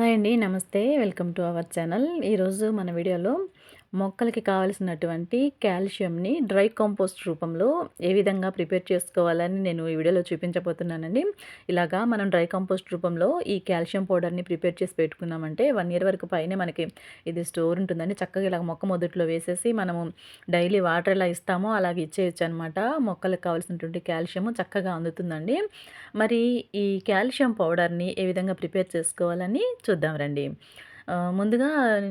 Hi అండి namaste. Welcome to our channel. ఈరోజు మన వీడియోలో మొక్కలకి కావలసినటువంటి కాల్షియంని డ్రై కాంపోస్ట్ రూపంలో ఏ విధంగా ప్రిపేర్ చేసుకోవాలని నేను ఈ వీడియోలో చూపించబోతున్నానండి. ఇలాగా మనం డ్రై కాంపోస్ట్ రూపంలో ఈ కాల్షియం పౌడర్ని ప్రిపేర్ చేసి పెట్టుకున్నామంటే వన్ ఇయర్ వరకు పైనే మనకి ఇది స్టోర్ ఉంటుందండి. చక్కగా ఇలా మొక్క మొదట్లో వేసేసి మనము డైలీ వాటర్ ఎలా ఇస్తామో అలాగే ఇచ్చేయచ్చు అనమాట మొక్కలకు కావాల్సినటువంటి కాల్షియం చక్కగా అందుతుందండి. మరి ఈ కాల్షియం పౌడర్ని ఏ విధంగా ప్రిపేర్ చేసుకోవాలని చూద్దాం రండి. ముందుగా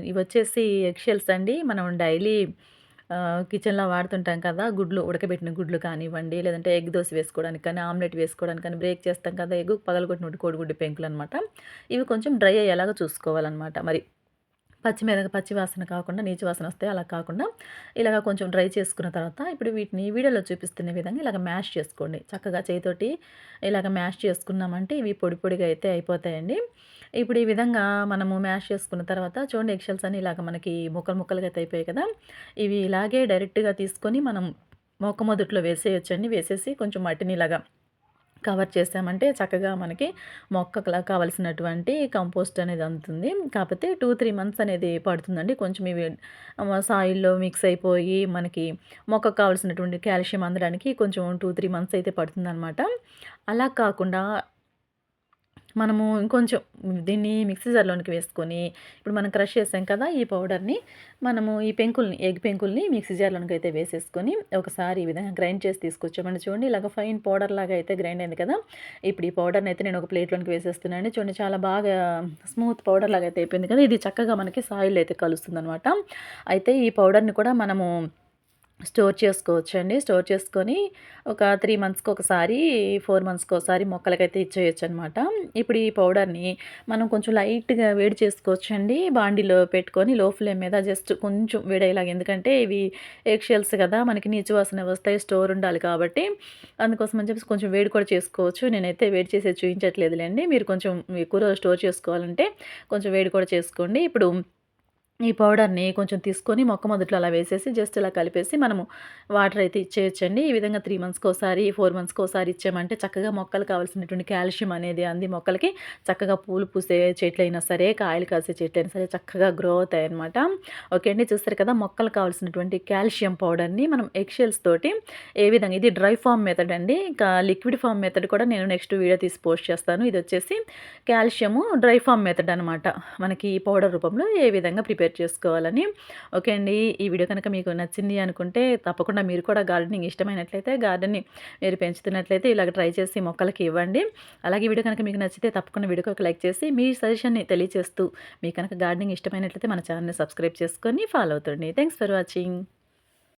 ఇవి వచ్చేసి ఎగ్షెల్స్ అండి. మనం డైలీ కిచెన్లో వాడుతుంటాం కదా గుడ్లు ఉడకబెట్టిన గుడ్లు కానివ్వండి లేదంటే ఎగ్ దోశ వేసుకోవడానికి కానీ ఆమ్లెట్ వేసుకోవడానికి కానీ బ్రేక్ చేస్తాం కదా ఎగ్ పగలగొట్టినట్టు కోడిగుడ్డు పెంకులు అనమాట ఇవి కొంచెం డ్రై అయ్యేలాగా చూసుకోవాలన్నమాట మరి పచ్చిమిరక పచ్చి వాసన కాకుండా నీచు వాసన వస్తే అలా కాకుండా ఇలాగ కొంచెం డ్రై చేసుకున్న తర్వాత ఇప్పుడు వీటిని వీడియోలో చూపిస్తున్న విధంగా ఇలాగ మ్యాష్ చేసుకోండి. చక్కగా చేతితోటి ఇలాగ మ్యాష్ చేసుకున్నామంటే ఇవి పొడి పొడిగా అయితే అయిపోతాయండి. ఇప్పుడు ఈ విధంగా మనము మ్యాష్ చేసుకున్న తర్వాత చూడండి ఎక్షల్స్ అని ఇలాగ మనకి ముక్కలు ముక్కలుగా అయితే అయిపోయాయి కదా. ఇవి ఇలాగే డైరెక్ట్గా తీసుకొని మనం మొక్క మొదట్లో వేసేయచ్చండి. వేసేసి కొంచెం మట్టిని ఇలాగా కవర్ చేసామంటే చక్కగా మనకి మొక్కకు కావలసినటువంటి కంపోస్ట్ అనేది అందుతుంది. కాకపోతే టూ త్రీ మంత్స్ అనేది పడుతుందండి. కొంచెం ఇవి సాయిల్లో మిక్స్ అయిపోయి మనకి మొక్కకు కావాల్సినటువంటి కాల్షియం అందడానికి కొంచెం టూ త్రీ మంత్స్ అయితే పడుతుందన్నమాట. అలా కాకుండా మనము ఇంకొంచెం దీన్ని మిక్సీ జార్లోనికి వేసుకొని ఇప్పుడు మనం క్రష్ చేసాం కదా ఈ పౌడర్ని మనము ఈ పెంకుల్ని ఎగ్ పెంకుల్ని మిక్సీ జార్లోనికి అయితే వేసేసుకొని ఒకసారి ఈ విధంగా గ్రైండ్ చేసి తీసుకొచ్చామండి. చూడండి ఇలాగ ఫైన్ పౌడర్ లాగా అయితే గ్రైండ్ అయింది కదా. ఇప్పుడు ఈ పౌడర్ని అయితే నేను ఒక ప్లేట్లోనికి వేసేస్తున్నాను చూడండి చాలా బాగా స్మూత్ పౌడర్ లాగా అయితే అయిపోయింది కదా. ఇది చక్కగా మనకి సాయిల్ అయితే కలుస్తుంది అనమాట అయితే ఈ పౌడర్ని కూడా మనము స్టోర్ చేసుకోవచ్చు అండి స్టోర్ చేసుకొని ఒక త్రీ మంత్స్కి ఒకసారి ఫోర్ మంత్స్కి ఒకసారి మొక్కలకైతే ఇచ్చేయచ్చు అనమాట ఇప్పుడు ఈ పౌడర్ని మనం కొంచెం లైట్గా వేడి చేసుకోవచ్చు అండి బాండీలో పెట్టుకొని లో ఫ్లేమ్ మీద జస్ట్ కొంచెం వేడేలాగా ఎందుకంటే ఇవి ఎగ్షెల్స్ కదా మనకి నీచు వాసన వస్తాయి స్టోర్ ఉండాలి కాబట్టి. అందుకోసం అని చెప్పేసి కొంచెం వేడి కూడా చేసుకోవచ్చు. నేనైతే వేడి చేసే చూపించట్లేదులేండి మీరు కొంచెం ఎక్కువ స్టోర్ చేసుకోవాలంటే కొంచెం వేడి కూడా చేసుకోండి. ఇప్పుడు ఈ పౌడర్ని కొంచెం తీసుకొని మొక్క మొదట్లో అలా వేసేసి జస్ట్ ఇలా కలిపేసి మనము వాటర్ అయితే ఇచ్చేయచ్చండి. ఈ విధంగా త్రీ మంత్స్కి ఒకసారి ఫోర్ మంత్స్కి ఒకసారి ఇచ్చామంటే చక్కగా మొక్కలు కావాల్సినటువంటి కాల్షియం అనేది అంది మొక్కలకి. చక్కగా పూలు పూసే చెట్లైనా సరే కాయలు కాసే చెట్లు అయినా సరే చక్కగా గ్రో అవుతాయి అనమాట ఓకే అండి చూస్తారు కదా మొక్కలు కావాల్సినటువంటి కాల్షియం పౌడర్ని మనం ఎక్షెల్స్ తోటి ఏ విధంగా ఇది డ్రై ఫామ్ మెథడ్ అండి. ఇంకా లిక్విడ్ ఫామ్ మెథడ్ కూడా నేను నెక్స్ట్ వీడియో తీసి పోస్ట్ చేస్తాను. ఇది వచ్చేసి కాల్షియము డ్రై ఫామ్ మెథడ్ అనమాట మనకి ఈ పౌడర్ రూపంలో ఏ విధంగా ప్రిపేర్ ప్రిపేర్ చేసుకోవాలని. ఓకే అండి ఈ వీడియో కనుక మీకు నచ్చింది అనుకుంటే తప్పకుండా మీరు కూడా గార్డెనింగ్ ఇష్టమైనట్లయితే గార్డెన్ని మీరు పెంచుతున్నట్లయితే ఇలాగ ట్రై చేసి మొక్కలకి ఇవ్వండి. అలాగే వీడియో కనుక మీకు నచ్చితే తప్పకుండా వీడియోకి ఒక లైక్ చేసి మీ సజెషన్ని తెలియజేస్తూ మీ కనుక గార్డెనింగ్ ఇష్టమైనట్లయితే మన ఛానల్ని సబ్స్క్రైబ్ చేసుకొని ఫాలో అవుతుంది థ్యాంక్స్ ఫర్ వాచింగ్.